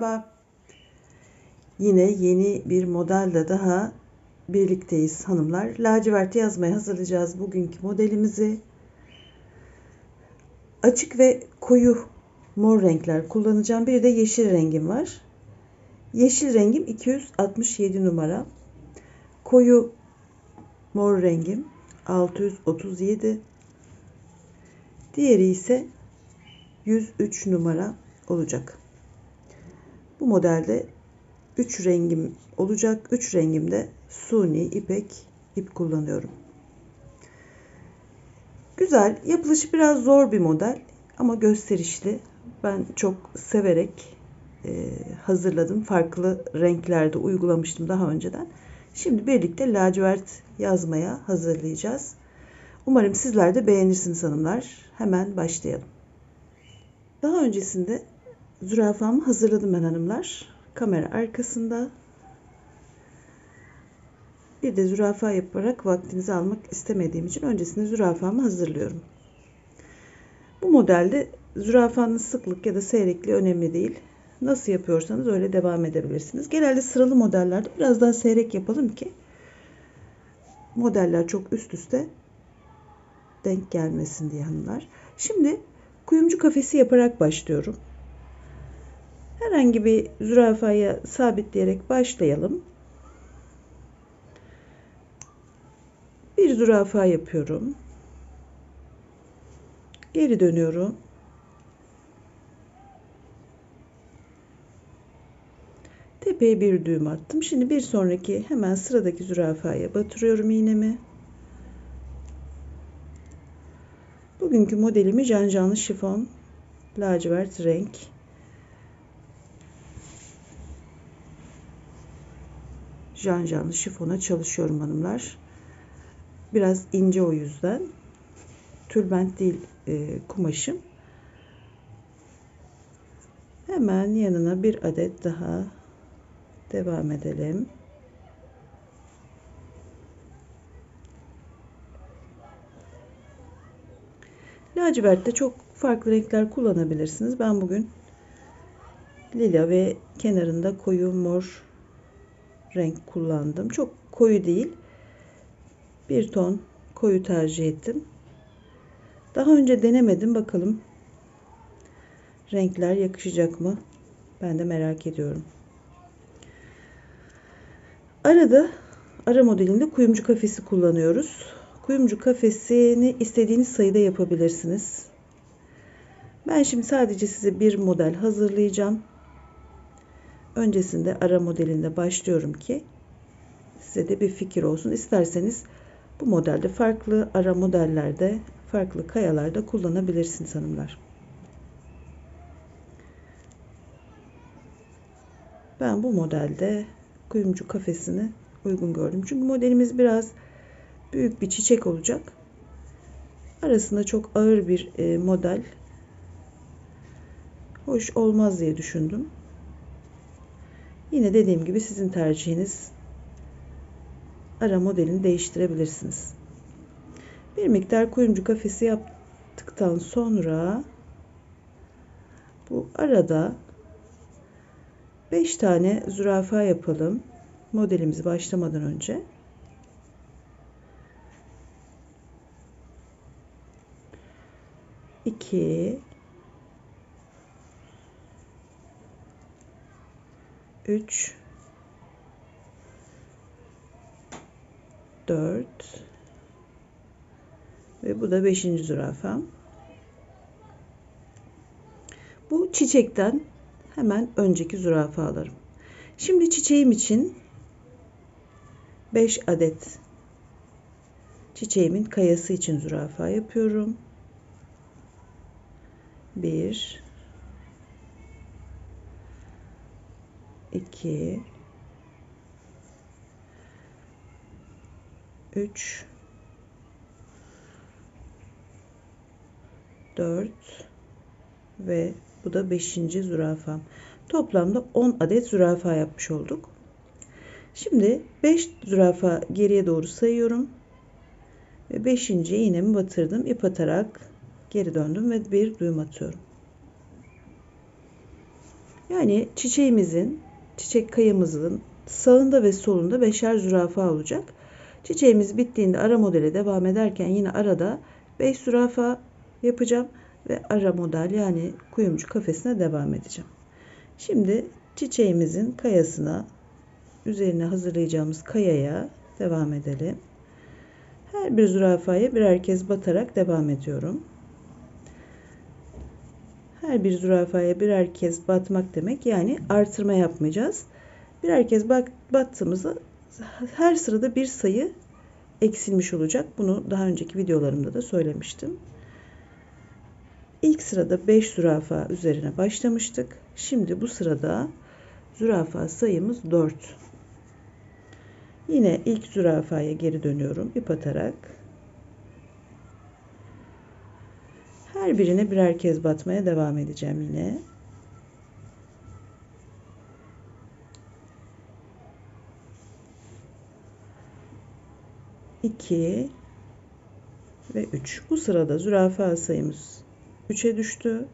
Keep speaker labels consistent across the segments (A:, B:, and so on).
A: Merhaba. Yine yeni bir modelde daha birlikteyiz hanımlar. Lacivert yazmaya hazırlayacağız bugünkü modelimizi. Açık ve koyu mor renkler kullanacağım. Bir de yeşil rengim var. Yeşil rengim 267 numara. Koyu mor rengim 637. Diğeri ise 103 numara olacak. Bu modelde 3 rengim olacak. 3 rengimde suni ipek ip kullanıyorum. Güzel. Yapılışı biraz zor bir model ama gösterişli. Ben çok severek e, hazırladım. Farklı renklerde uygulamıştım daha önceden. Şimdi birlikte lacivert yazmaya hazırlayacağız. Umarım sizler de beğenirsiniz hanımlar. Hemen başlayalım. Daha öncesinde zürafamı hazırladım ben hanımlar. Kamera arkasında. Bir de zürafa yaparak vaktinizi almak istemediğim için öncesinde zürafamı hazırlıyorum. Bu modelde zürafanın sıklık ya da seyrekliği önemli değil. Nasıl yapıyorsanız öyle devam edebilirsiniz. Genelde sıralı modellerde biraz daha seyrek yapalım ki modeller çok üst üste denk gelmesin diye hanımlar. Şimdi kuyumcu kafesi yaparak başlıyorum. Herhangi bir zürafaya sabitleyerek başlayalım. Bir zürafa yapıyorum. Geri dönüyorum. Tepeye bir düğüm attım. Şimdi bir sonraki hemen sıradaki zürafaya batırıyorum iğnemi. Bugünkü modelimi cancanlı şifon lacivert renk. Cancanlı şifona çalışıyorum hanımlar. Biraz ince o yüzden. Tülbent değil e, kumaşım. Hemen yanına bir adet daha devam edelim. Lacivertte çok farklı renkler kullanabilirsiniz. Ben bugün lila ve kenarında koyu mor renk kullandım. Çok koyu değil. Bir ton koyu tercih ettim. Daha önce denemedim. Bakalım renkler yakışacak mı? Ben de merak ediyorum. Arada ara modelinde kuyumcu kafesi kullanıyoruz. Kuyumcu kafesini istediğiniz sayıda yapabilirsiniz. Ben şimdi sadece size bir model hazırlayacağım. Öncesinde ara modelinde başlıyorum ki size de bir fikir olsun. İsterseniz bu modelde farklı ara modellerde, farklı kayalarda kullanabilirsiniz hanımlar. Ben bu modelde kuyumcu kafesini uygun gördüm. Çünkü modelimiz biraz büyük bir çiçek olacak. Arasında çok ağır bir e, model hoş olmaz diye düşündüm. Yine dediğim gibi sizin tercihiniz ara modelini değiştirebilirsiniz. Bir miktar kuyumcu kafesi yaptıktan sonra bu arada 5 tane zürafa yapalım. Modelimizi başlamadan önce. İki, üç, dört ve bu da beşinci zürafam. Bu çiçekten hemen önceki zürafalarım. Şimdi çiçeğim için 5 adet çiçeğimin kayası için zürafa yapıyorum. 1 2 3 4 ve bu da 5. zürafam. Toplamda 10 adet zürafa yapmış olduk. Şimdi 5 zürafa geriye doğru sayıyorum. Ve 5. iğnemi batırdım. İp atarak geri döndüm ve bir düğüm atıyorum. Yani çiçeğimizin, çiçek kayamızın sağında ve solunda beşer zürafa olacak. Çiçeğimiz bittiğinde ara modele devam ederken yine arada 5 zürafa yapacağım ve ara model yani kuyumcu kafesine devam edeceğim. Şimdi çiçeğimizin kayasına üzerine hazırlayacağımız kayaya devam edelim. Her bir zürafaya birer kez batarak devam ediyorum. Her bir zürafaya birer kez batmak demek yani artırma yapmayacağız. Birer kez battığımızda her sırada bir sayı eksilmiş olacak. Bunu daha önceki videolarımda da söylemiştim. İlk sırada 5 zürafa üzerine başlamıştık. Şimdi bu sırada zürafa sayımız 4. Yine ilk zürafaya geri dönüyorum ip atarak. Her birine birer kez batmaya devam edeceğim yine. İki ve üç. Bu sırada zürafa sayımız 3'e düştü.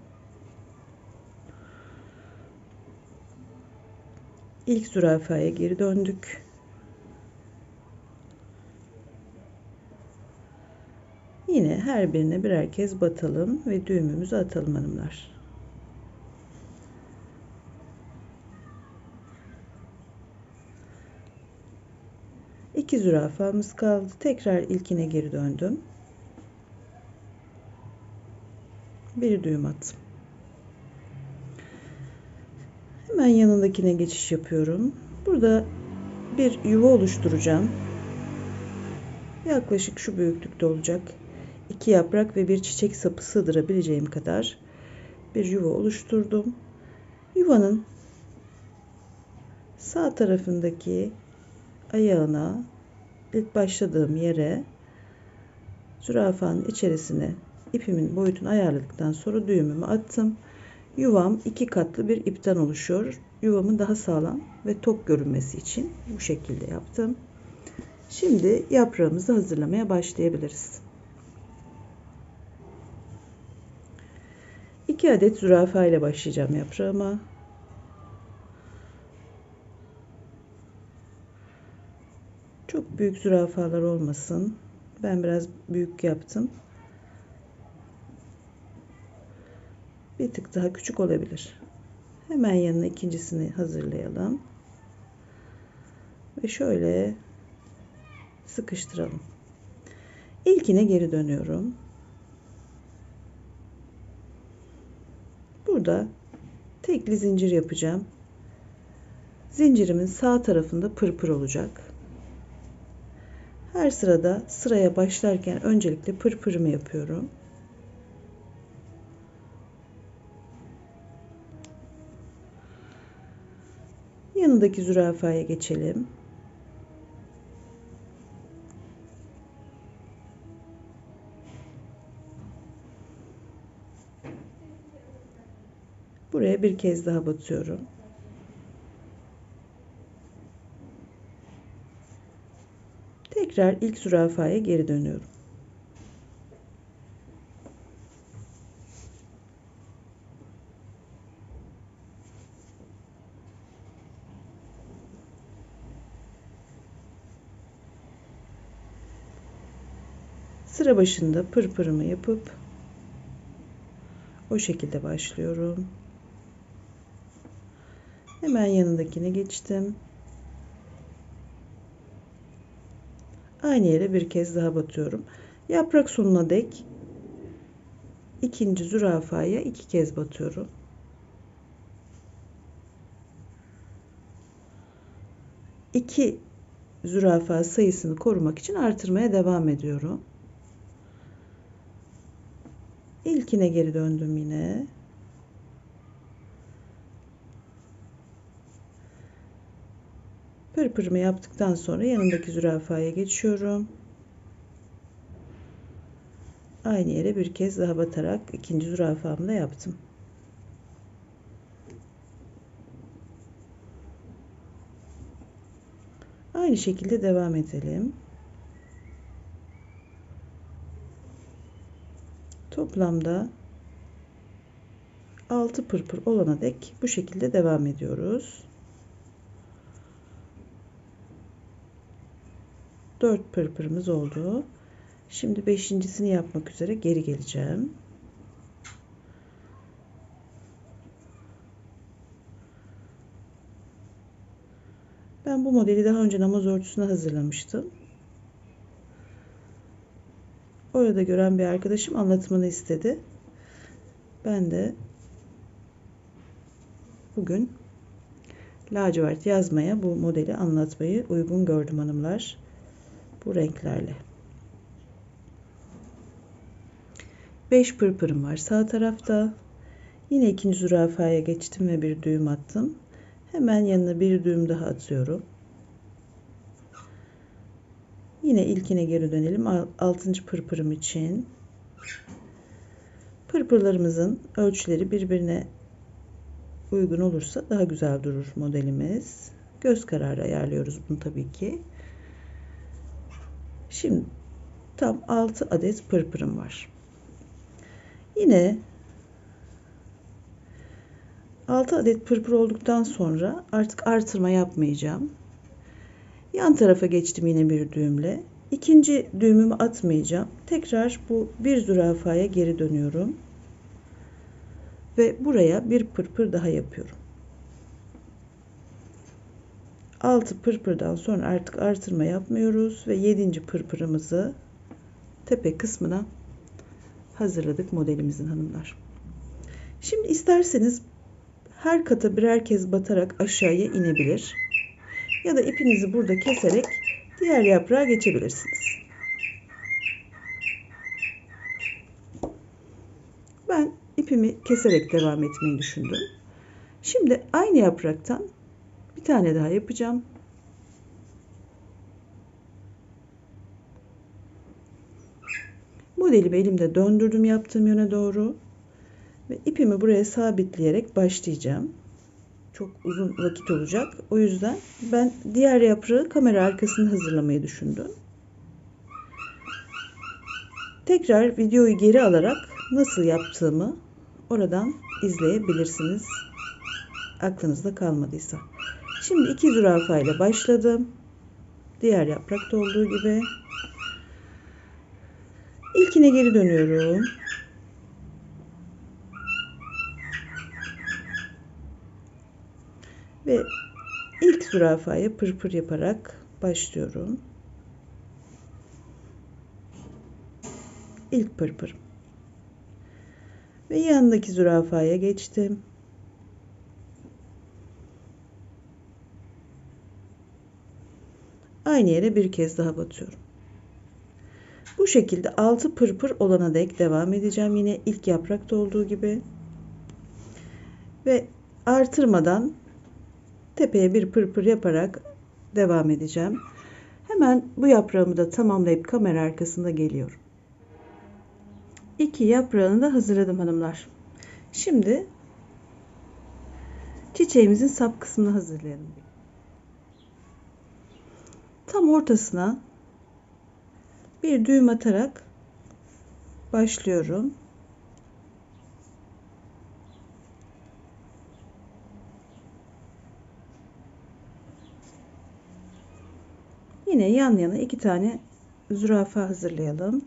A: İlk zürafaya geri döndük. Yine her birine birer kez batalım ve düğümümüzü atalım hanımlar. İki zürafamız kaldı. Tekrar ilkine geri döndüm. Bir düğüm attım. Hemen yanındakine geçiş yapıyorum. Burada bir yuva oluşturacağım. Yaklaşık şu büyüklükte olacak. İki yaprak ve bir çiçek sapı sığdırabileceğim kadar bir yuva oluşturdum. Yuvanın sağ tarafındaki ayağına ilk başladığım yere zürafanın içerisine ipimin boyutunu ayarladıktan sonra düğümümü attım. Yuvam iki katlı bir ipten oluşuyor. Yuvamın daha sağlam ve tok görünmesi için bu şekilde yaptım. Şimdi yaprağımızı hazırlamaya başlayabiliriz. 2 adet zürafa ile başlayacağım yaprağıma. Çok büyük zürafalar olmasın. Ben biraz büyük yaptım. bir tık daha küçük olabilir. Hemen yanına ikincisini hazırlayalım. Ve şöyle sıkıştıralım. İlkine geri dönüyorum. Burada tekli zincir yapacağım. Zincirimin sağ tarafında pırpır olacak. Her sırada sıraya başlarken öncelikle pırpırımı yapıyorum. Yanındaki zürafaya geçelim. Buraya bir kez daha batıyorum. Tekrar ilk zürafaya geri dönüyorum. Sıra başında pırpırımı yapıp o şekilde başlıyorum. Hemen yanındakine geçtim. Aynı yere bir kez daha batıyorum. Yaprak sonuna dek ikinci zürafaya iki kez batıyorum. İki zürafa sayısını korumak için artırmaya devam ediyorum. İlkine geri döndüm yine. Pırpırımı yaptıktan sonra yanındaki zürafaya geçiyorum. Aynı yere bir kez daha batarak ikinci zürafamı da yaptım. Aynı şekilde devam edelim. Toplamda 6 pırpır olana dek bu şekilde devam ediyoruz. 4 pırpırımız oldu. Şimdi beşincisini yapmak üzere geri geleceğim. Ben bu modeli daha önce namaz örtüsüne hazırlamıştım. Orada gören bir arkadaşım anlatımını istedi. Ben de bugün lacivert yazmaya bu modeli anlatmayı uygun gördüm hanımlar. Bu renklerle. 5 pırpırım var sağ tarafta. Yine ikinci zürafaya geçtim ve bir düğüm attım. Hemen yanına bir düğüm daha atıyorum. Yine ilkine geri dönelim. Altıncı pırpırım için. Pırpırlarımızın ölçüleri birbirine uygun olursa daha güzel durur modelimiz. Göz kararı ayarlıyoruz bunu tabii ki. Şimdi tam 6 adet pırpırım var. Yine 6 adet pırpır olduktan sonra artık artırma yapmayacağım. Yan tarafa geçtim yine bir düğümle. İkinci düğümümü atmayacağım. Tekrar bu bir zürafaya geri dönüyorum. Ve buraya bir pırpır daha yapıyorum. 6 pırpırdan sonra artık artırma yapmıyoruz ve 7. pırpırımızı tepe kısmına hazırladık modelimizin hanımlar. Şimdi isterseniz her kata birer kez batarak aşağıya inebilir. Ya da ipinizi burada keserek diğer yaprağa geçebilirsiniz. Ben ipimi keserek devam etmeyi düşündüm. Şimdi aynı yapraktan tane daha yapacağım. Modelimi elimde döndürdüm yaptığım yöne doğru. Ve ipimi buraya sabitleyerek başlayacağım. Çok uzun vakit olacak. O yüzden ben diğer yaprağı kamera arkasını hazırlamayı düşündüm. Tekrar videoyu geri alarak nasıl yaptığımı oradan izleyebilirsiniz. Aklınızda kalmadıysa. Şimdi iki zürafa ile başladım. Diğer yaprakta olduğu gibi. İlkine geri dönüyorum. Ve ilk zürafaya pırpır yaparak başlıyorum. İlk pırpır. Ve yanındaki zürafaya geçtim. Aynı yere bir kez daha batıyorum. Bu şekilde 6 pırpır olana dek devam edeceğim. Yine ilk yaprakta olduğu gibi. Ve artırmadan tepeye bir pırpır yaparak devam edeceğim. Hemen bu yaprağımı da tamamlayıp kamera arkasında geliyorum. İki yaprağını da hazırladım hanımlar. Şimdi çiçeğimizin sap kısmını hazırlayalım. Tam ortasına bir düğüm atarak başlıyorum. Yine yan yana iki tane zürafa hazırlayalım.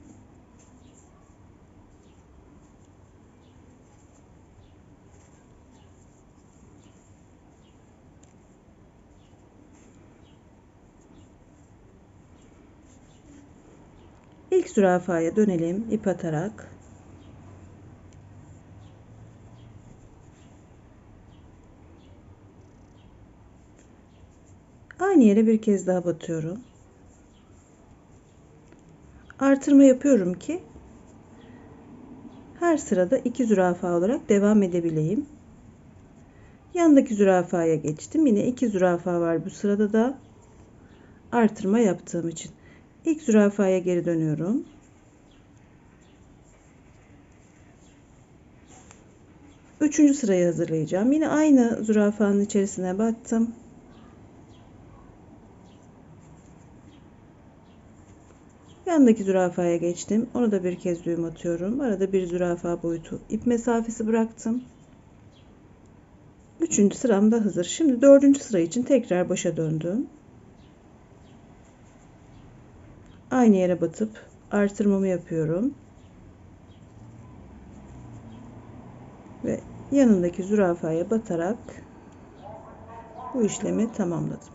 A: İlk zürafaya dönelim ip atarak. Aynı yere bir kez daha batıyorum. Artırma yapıyorum ki her sırada iki zürafa olarak devam edebileyim. Yandaki zürafaya geçtim. Yine iki zürafa var bu sırada da artırma yaptığım için. İlk zürafaya geri dönüyorum. Üçüncü sırayı hazırlayacağım. Yine aynı zürafanın içerisine battım. Yandaki zürafaya geçtim. Onu da bir kez düğüm atıyorum. Arada bir zürafa boyutu ip mesafesi bıraktım. Üçüncü sıram da hazır. Şimdi dördüncü sıra için tekrar başa döndüm. Aynı yere batıp artırmamı yapıyorum. Ve yanındaki zürafaya batarak bu işlemi tamamladım.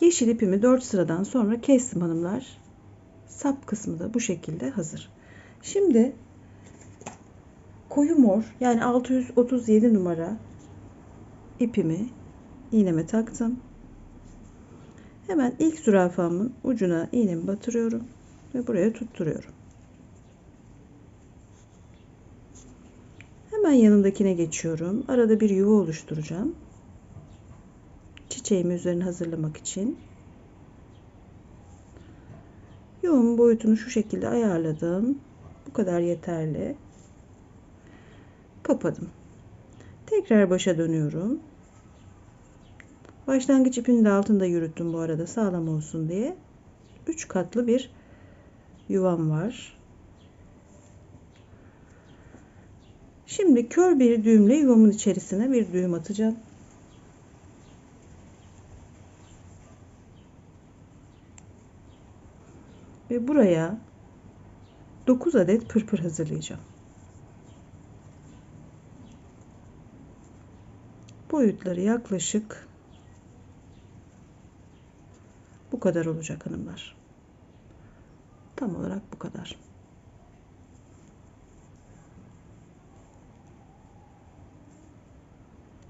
A: Yeşil ipimi 4 sıradan sonra kestim hanımlar. Sap kısmı da bu şekilde hazır. Şimdi koyu mor yani 637 numara ipimi iğneme taktım. Hemen ilk zürafamın ucuna iğnemi batırıyorum ve buraya tutturuyorum. Hemen yanındakine geçiyorum. Arada bir yuva oluşturacağım. Çiçeğimi üzerine hazırlamak için. Yuvamın boyutunu şu şekilde ayarladım. Bu kadar yeterli. Kapadım. Tekrar başa dönüyorum. Başlangıç ipini de altında yürüttüm bu arada sağlam olsun diye. 3 katlı bir yuvam var. Şimdi kör bir düğümle yuvamın içerisine bir düğüm atacağım. Ve buraya 9 adet pırpır hazırlayacağım. Boyutları yaklaşık bu kadar olacak hanımlar. Tam olarak bu kadar.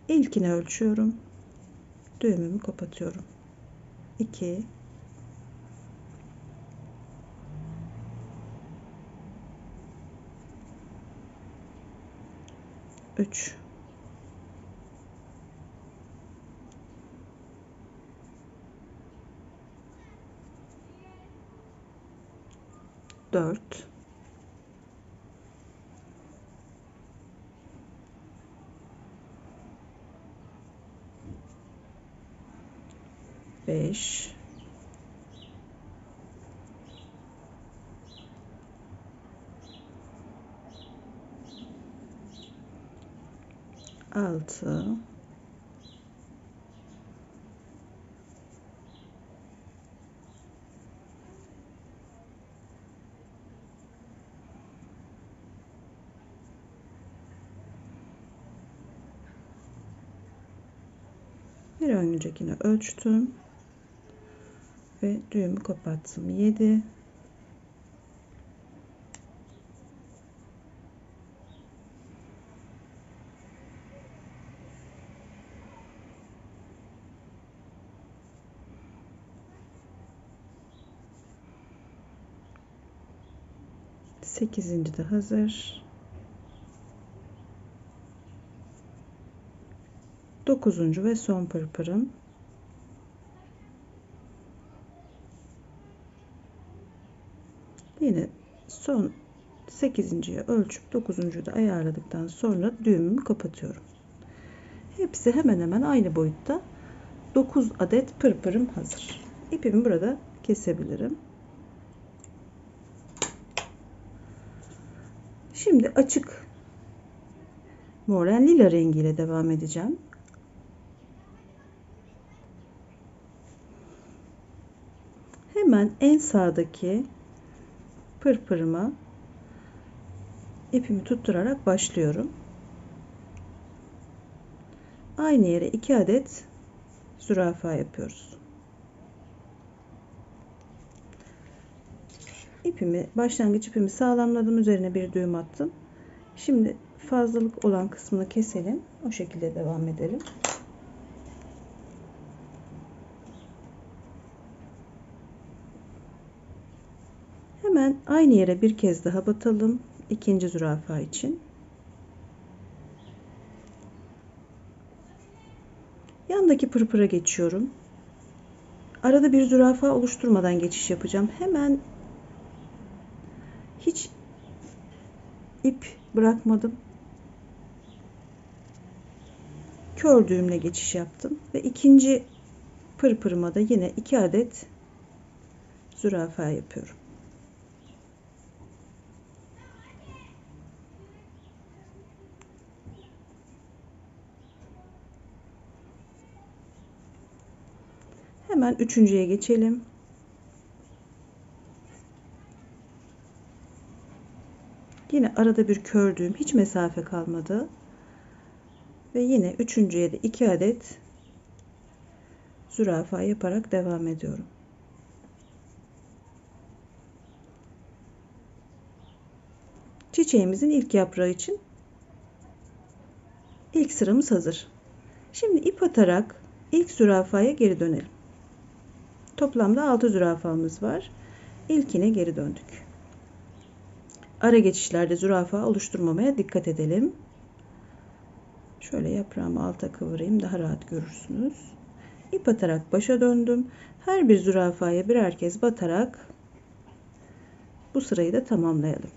A: İlkini ölçüyorum. Düğümümü kapatıyorum. 2 3 4 5 6 Bir öncekini ölçtüm ve düğümü kapattım. 7 Sekizinci de hazır. Dokuzuncu ve son pırpırım. Yine son 8.ye ölçüp 9.yu da ayarladıktan sonra düğümümü kapatıyorum. Hepsi hemen hemen aynı boyutta. 9 adet pırpırım hazır. İpimi burada kesebilirim. Şimdi açık moren lila rengiyle devam edeceğim. Hemen en sağdaki pırpırıma ipimi tutturarak başlıyorum. Aynı yere 2 adet zürafa yapıyoruz. İpimi, başlangıç ipimi sağlamladım. Üzerine bir düğüm attım. Şimdi fazlalık olan kısmını keselim. O şekilde devam edelim. Hemen aynı yere bir kez daha batalım. ikinci zürafa için. Yandaki pırpıra geçiyorum. Arada bir zürafa oluşturmadan geçiş yapacağım. Hemen hiç ip bırakmadım. Kör düğümle geçiş yaptım ve ikinci pırpırıma da yine iki adet zürafa yapıyorum. Hemen üçüncüye geçelim. Yine arada bir kördüğüm hiç mesafe kalmadı. Ve yine üçüncüye de iki adet zürafa yaparak devam ediyorum. Çiçeğimizin ilk yaprağı için ilk sıramız hazır. Şimdi ip atarak ilk zürafaya geri dönelim. Toplamda 6 zürafamız var. İlkine geri döndük. Ara geçişlerde zürafa oluşturmamaya dikkat edelim. Şöyle yaprağımı alta kıvırayım daha rahat görürsünüz. İp atarak başa döndüm. Her bir zürafaya birer kez batarak bu sırayı da tamamlayalım.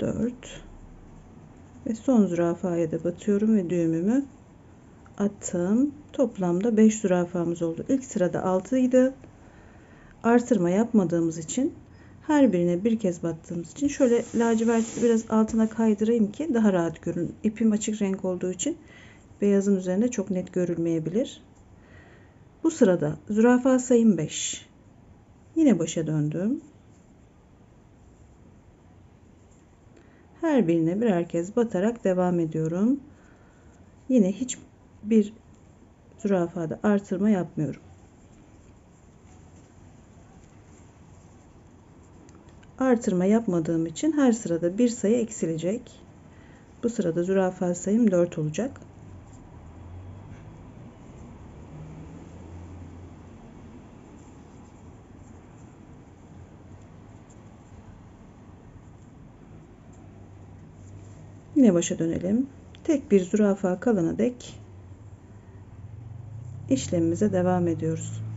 A: Dört ve son zürafaya da batıyorum ve düğümümü attım. Toplamda 5 zürafamız oldu. İlk sırada 6 idi. Artırma yapmadığımız için her birine bir kez battığımız için şöyle lacivert biraz altına kaydırayım ki daha rahat görün. İpim açık renk olduğu için beyazın üzerinde çok net görülmeyebilir. Bu sırada zürafa sayım 5. Yine başa döndüm. Her birine birer kez batarak devam ediyorum. Yine hiçbir zürafada artırma yapmıyorum. Artırma yapmadığım için her sırada bir sayı eksilecek. Bu sırada zürafa sayım 4 olacak. Yine başa dönelim. Tek bir zürafa kalana dek işlemimize devam ediyoruz.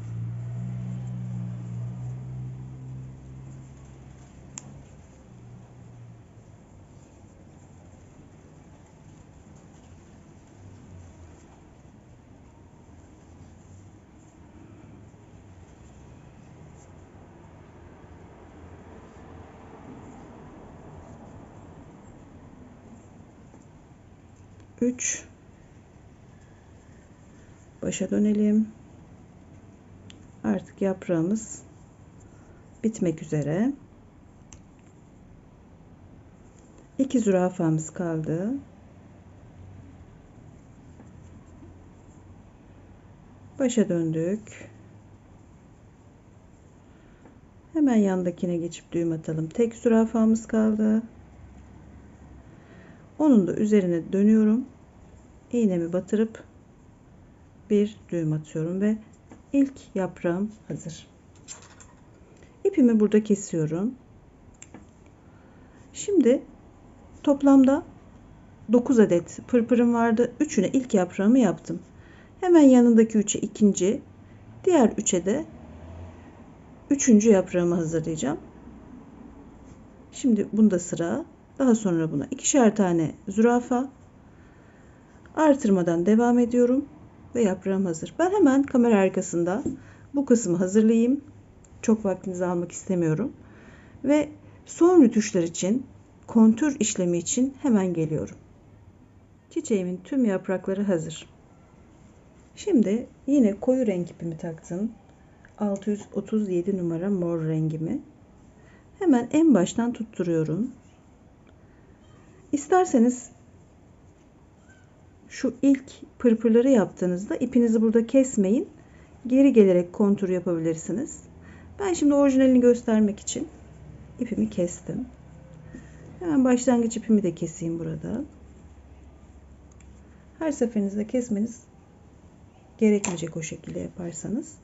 A: Üç. Başa dönelim. Artık yaprağımız bitmek üzere. İki zürafamız kaldı. Başa döndük. Hemen yandakine geçip düğüm atalım. Tek zürafamız kaldı. Onun da üzerine dönüyorum. İğnemi batırıp bir düğüm atıyorum ve ilk yaprağım hazır. İpimi burada kesiyorum. Şimdi toplamda 9 adet pırpırım vardı. Üçüne ilk yaprağımı yaptım. Hemen yanındaki üçe ikinci, diğer üçe de üçüncü yaprağımı hazırlayacağım. Şimdi bunda sıra. Daha sonra buna ikişer tane zürafa artırmadan devam ediyorum ve yaprağım hazır. Ben hemen kamera arkasında bu kısmı hazırlayayım. Çok vaktinizi almak istemiyorum. Ve son rütuşlar için, kontür işlemi için hemen geliyorum. Çiçeğimin tüm yaprakları hazır. Şimdi yine koyu renk ipimi taktım. 637 numara mor rengimi. Hemen en baştan tutturuyorum. İsterseniz şu ilk pırpırları yaptığınızda ipinizi burada kesmeyin. Geri gelerek kontur yapabilirsiniz. Ben şimdi orijinalini göstermek için ipimi kestim. Hemen başlangıç ipimi de keseyim burada. Her seferinizde kesmeniz gerekmeyecek o şekilde yaparsanız.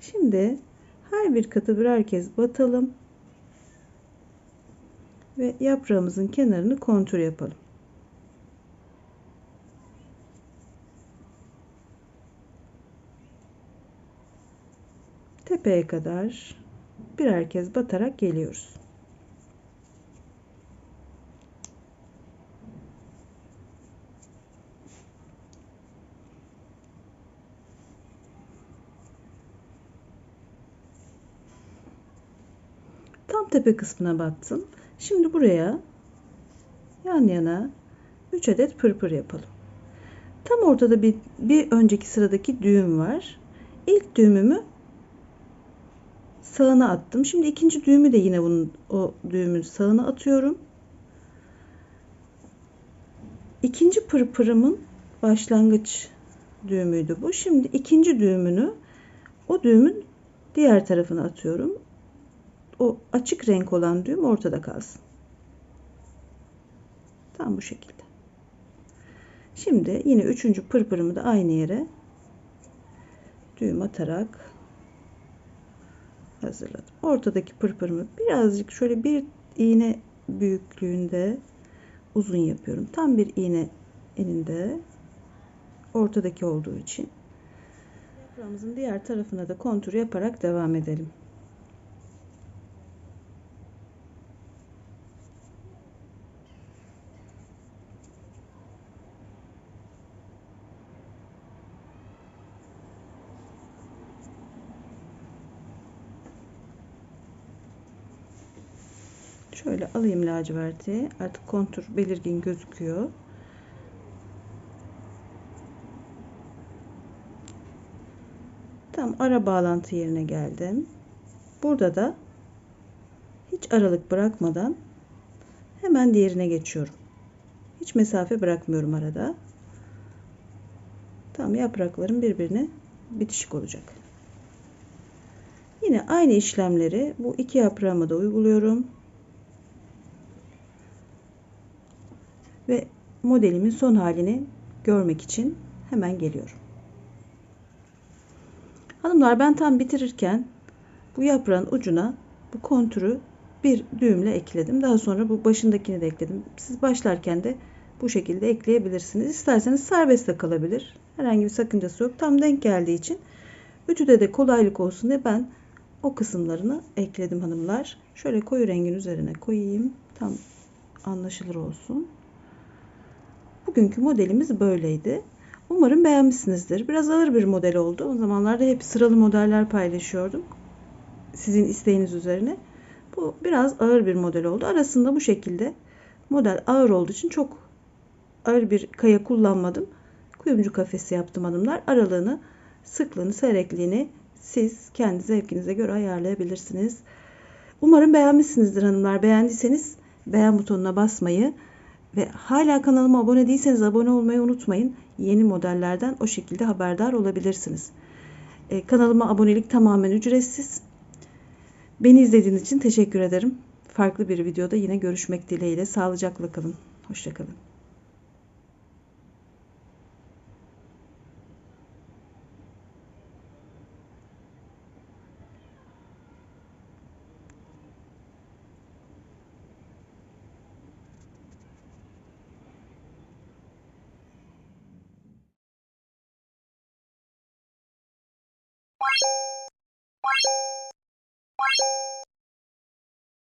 A: Şimdi her bir katı birer kez batalım ve yaprağımızın kenarını kontur yapalım. Tepeye kadar birer kez batarak geliyoruz. Tam tepe kısmına battım Şimdi buraya yan yana 3 adet pırpır yapalım. Tam ortada bir, bir önceki sıradaki düğüm var. İlk düğümümü sağına attım. Şimdi ikinci düğümü de yine bunun o düğümün sağına atıyorum. İkinci pırpırımın başlangıç düğümüydü bu. Şimdi ikinci düğümünü o düğümün diğer tarafına atıyorum. O açık renk olan düğüm ortada kalsın. Tam bu şekilde. Şimdi yine üçüncü pırpırımı da aynı yere düğüm atarak hazırladım. Ortadaki pırpırımı birazcık şöyle bir iğne büyüklüğünde uzun yapıyorum. Tam bir iğne eninde ortadaki olduğu için. Yaprağımızın diğer tarafına da kontur yaparak devam edelim. Şöyle alayım laciverti. Artık kontur belirgin gözüküyor. Tam ara bağlantı yerine geldim. Burada da hiç aralık bırakmadan hemen diğerine geçiyorum. Hiç mesafe bırakmıyorum arada. Tam yapraklarım birbirine bitişik olacak. Yine aynı işlemleri bu iki yaprağıma da uyguluyorum. Ve modelimin son halini görmek için hemen geliyorum. Hanımlar ben tam bitirirken bu yaprağın ucuna bu kontürü bir düğümle ekledim. Daha sonra bu başındakini de ekledim. Siz başlarken de bu şekilde ekleyebilirsiniz. İsterseniz serbest de kalabilir. Herhangi bir sakıncası yok. Tam denk geldiği için ütüde de kolaylık olsun diye ben o kısımlarını ekledim hanımlar. Şöyle koyu rengin üzerine koyayım. Tam anlaşılır olsun. Bugünkü modelimiz böyleydi. Umarım beğenmişsinizdir. Biraz ağır bir model oldu. O zamanlarda hep sıralı modeller paylaşıyordum. Sizin isteğiniz üzerine. Bu biraz ağır bir model oldu. Arasında bu şekilde model ağır olduğu için çok ağır bir kaya kullanmadım. Kuyumcu kafesi yaptım hanımlar. Aralığını, sıklığını, seyrekliğini siz kendi zevkinize göre ayarlayabilirsiniz. Umarım beğenmişsinizdir hanımlar. Beğendiyseniz beğen butonuna basmayı ve hala kanalıma abone değilseniz abone olmayı unutmayın. Yeni modellerden o şekilde haberdar olabilirsiniz. Ee, kanalıma abonelik tamamen ücretsiz. Beni izlediğiniz için teşekkür ederim. Farklı bir videoda yine görüşmek dileğiyle. Sağlıcakla kalın. Hoşçakalın.